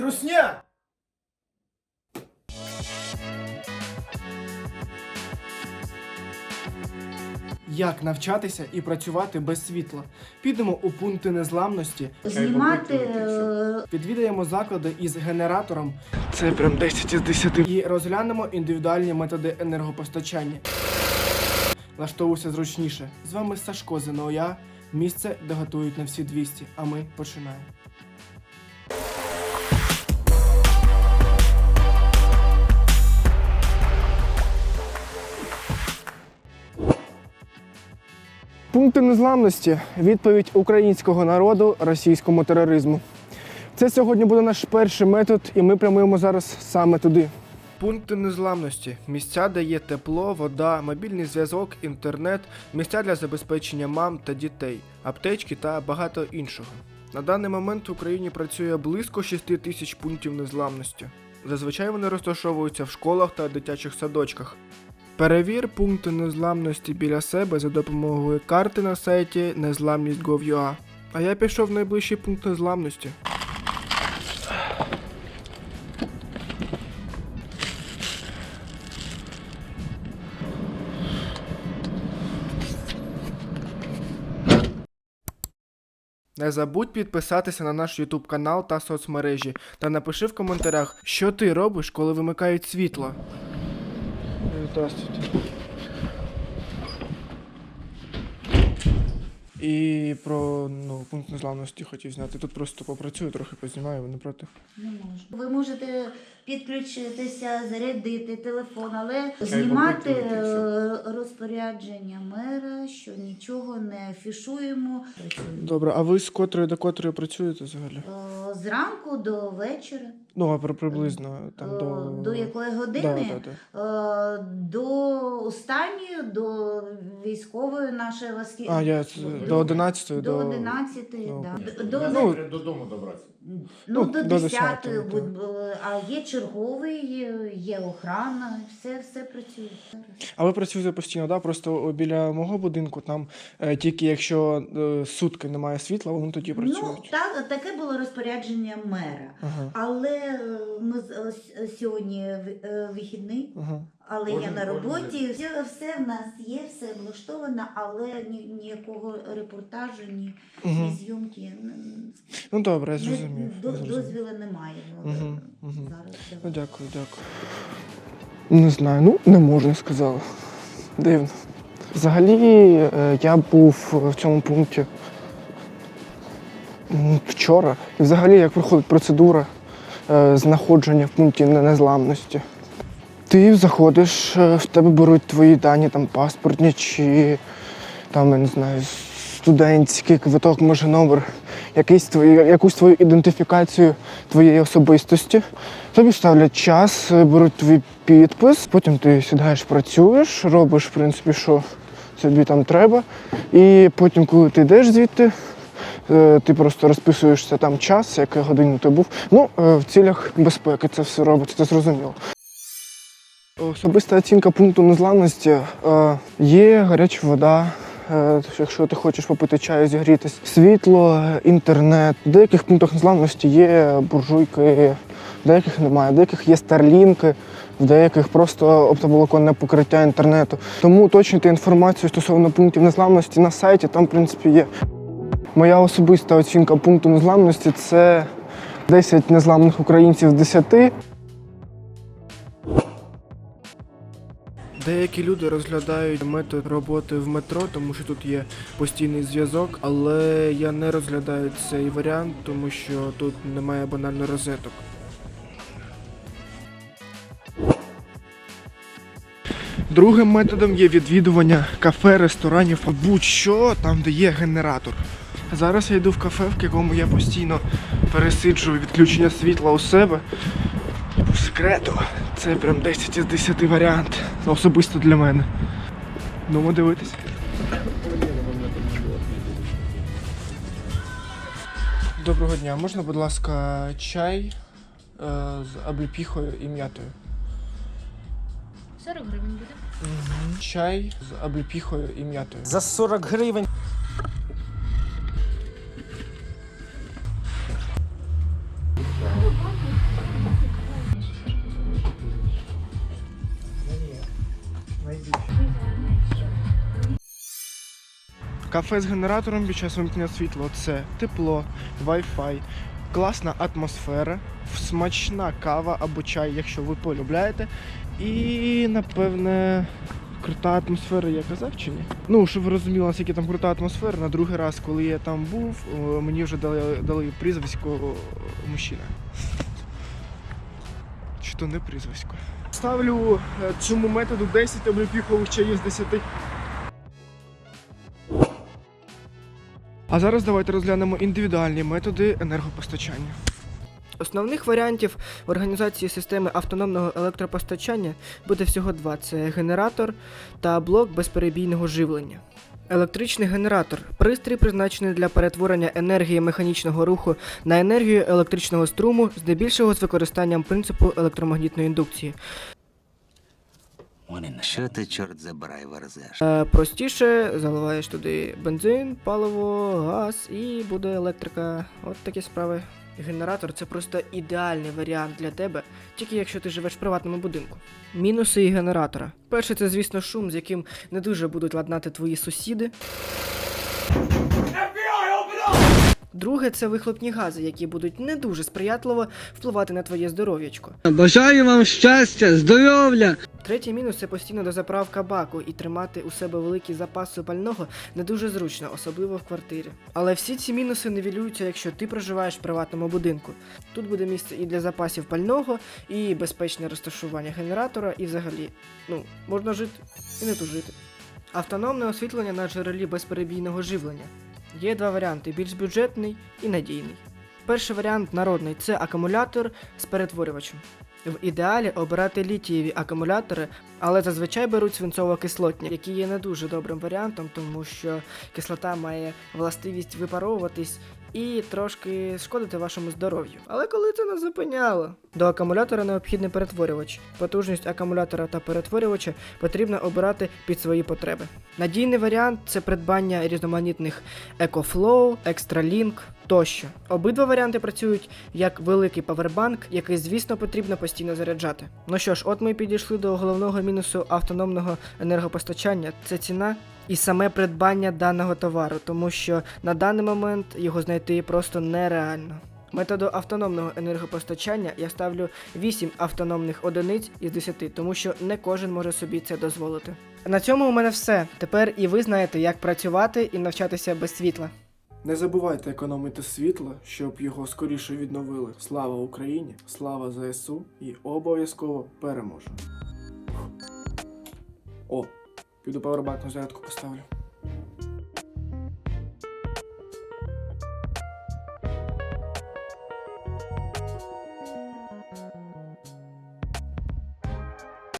Русня! Як навчатися і працювати без світла? Підемо у пункти незламності, Знімати е, відвідаємо заклади із генератором. Це прям 10 із 10. І розглянемо індивідуальні методи енергопостачання. Влаштовуйся зручніше. З вами Сашко ЗНОЯ. Місце, де готують на всі 200. А ми починаємо. Пункти незламності відповідь українського народу російському тероризму. Це сьогодні буде наш перший метод, і ми прямуємо зараз саме туди. Пункти незламності місця, де є тепло, вода, мобільний зв'язок, інтернет, місця для забезпечення мам та дітей, аптечки та багато іншого. На даний момент в Україні працює близько 6 тисяч пунктів незламності. Зазвичай вони розташовуються в школах та дитячих садочках. Перевір пункти незламності біля себе за допомогою карти на сайті незламність.gov.ua. А я пішов в найближчий пункт незламності. Не забудь підписатися на наш YouTube канал та соцмережі та напиши в коментарях, що ти робиш, коли вимикають світло. Здравствуйте. І про ну, пункт незламності хотів зняти. Тут просто попрацюю, трохи познімаю, ви не проти. не можна. Ви можете підключитися, зарядити телефон, але знімати е, розпорядження мера, що нічого не афішуємо. Добре, а ви з котрої до котрої працюєте взагалі? Е, Зранку до вечора. Ну, а при- приблизно там Е, до. до якої години? да, да. Е, До останньої, до військової нашої васки. А, я до 11 До до. 11, Ну, да. До, до, Ну, додому добратися. Ну, Ну, до до 10 10-ї, а є черговий, є- охрана, все, все працює. А ви працюєте постійно, да? Просто біля мого будинку там е, тільки якщо е, сутки немає світла, вони тоді Ну, так, таке було розпорядження мера. Ага. Але ми сьогодні в- е, вихідний, Ага. але я на роботі. Все, все в нас є, все влаштовано, але ні, ніякого репортажу, ні, ні Угу. зйомки. н- Ну добре, я зрозумів. до- дозвілу немає. ну, мгм. Зараз Ну, дякую, дякую. Не знаю, ну не можна, сказали. Дивно. Взагалі, е, я був в цьому пункті вчора. І взагалі, як проходить процедура знаходження в пункті незламності. Ти заходиш, е, в тебе беруть твої дані, там паспортні чи там, я не знаю, студентський квиток, може номер, якийсь твої, якусь твою ідентифікацію твоєї особистості. Тобі ставлять час, е, беруть твій підпис, потім ти сідаєш, працюєш, робиш, в принципі, що тобі там треба. І потім, коли ти йдеш звідти, е, ти просто розписуєшся там час, яка годину ти був. Ну, е, в цілях безпеки це все робиться, це зрозуміло. Особиста оцінка пункту незламності е, є гаряча вода. е, Якщо ти хочеш попити чаю, зігрітись, світло, е, інтернет. В деяких пунктах незламності є буржуйки, в деяких немає, в деяких є старлінки, в деяких просто оптоволоконне покриття інтернету. Тому уточнюйте інформацію стосовно пунктів незламності на сайті, там, в принципі, є. Моя особиста оцінка пункту незламності це 10 незламних українців з 10. Деякі люди розглядають метод роботи в метро, тому що тут є постійний зв'язок, але я не розглядаю цей варіант, тому що тут немає банально розеток. Другим методом є відвідування кафе, ресторанів, будь-що там, де є генератор. Зараз я йду в кафе, в якому я постійно пересиджую відключення світла у себе. По секрету, це прям 10 із 10 варіант. Особисто для мене. Ну, дивитись. Доброго дня. Можна, будь ласка, чай е, з обліпіхою і м'ятою? 40 гривень буде. Чай з обліпіхою і м'ятою. За 40 гривень. Кафе з генератором під час вимкнення світла це тепло, Wi-Fi, класна атмосфера, смачна кава або чай, якщо ви полюбляєте. І напевне. Крута атмосфера, я казав чи ні? Ну, щоб ви розуміли, наскільки там крута атмосфера, на другий раз, коли я там був, мені вже дали, дали прізвисько мужчина. Чи то не прізвисько. Ставлю е, цьому методу 10 обліпіхових чаїв з 10. А зараз давайте розглянемо індивідуальні методи енергопостачання. Основних варіантів організації системи автономного електропостачання буде всього два: це генератор та блок безперебійного живлення. Електричний генератор пристрій, призначений для перетворення енергії механічного руху на енергію електричного струму, здебільшого з використанням принципу електромагнітної індукції. Що ти, чорт забирай, верзеш? Е, простіше заливаєш туди бензин, паливо, газ і буде електрика. От такі справи. Генератор це просто ідеальний варіант для тебе, тільки якщо ти живеш в приватному будинку. Мінуси і генератора. Перше, це, звісно, шум, з яким не дуже будуть ладнати твої сусіди. Друге, це вихлопні гази, які будуть не дуже сприятливо впливати на твоє здоров'ячко. Бажаю вам щастя, здоров'я! Третій мінус це постійно дозаправка баку і тримати у себе великі запаси пального не дуже зручно, особливо в квартирі. Але всі ці мінуси нівелюються, якщо ти проживаєш в приватному будинку. Тут буде місце і для запасів пального, і безпечне розташування генератора, і взагалі, ну, можна жити і не тужити. Автономне освітлення на джерелі безперебійного живлення. Є два варіанти: більш бюджетний і надійний. Перший варіант народний це акумулятор з перетворювачем. В ідеалі обирати літієві акумулятори, але зазвичай беруть свинцово-кислотні, які є не дуже добрим варіантом, тому що кислота має властивість випаровуватись і трошки шкодити вашому здоров'ю. Але коли це не зупиняло? До акумулятора необхідний перетворювач. Потужність акумулятора та перетворювача потрібно обирати під свої потреби. Надійний варіант це придбання різноманітних EcoFlow, ExtraLink тощо. Обидва варіанти працюють як великий павербанк, який, звісно, потрібно постійно заряджати. Ну що ж, от ми підійшли до головного мінусу автономного енергопостачання це ціна. І саме придбання даного товару, тому що на даний момент його знайти просто нереально. Методу автономного енергопостачання я ставлю 8 автономних одиниць із 10, тому що не кожен може собі це дозволити. На цьому у мене все. Тепер і ви знаєте, як працювати і навчатися без світла. Не забувайте економити світло, щоб його скоріше відновили. Слава Україні, слава ЗСУ і обов'язково переможемо. О, піду павербанк на зарядку поставлю.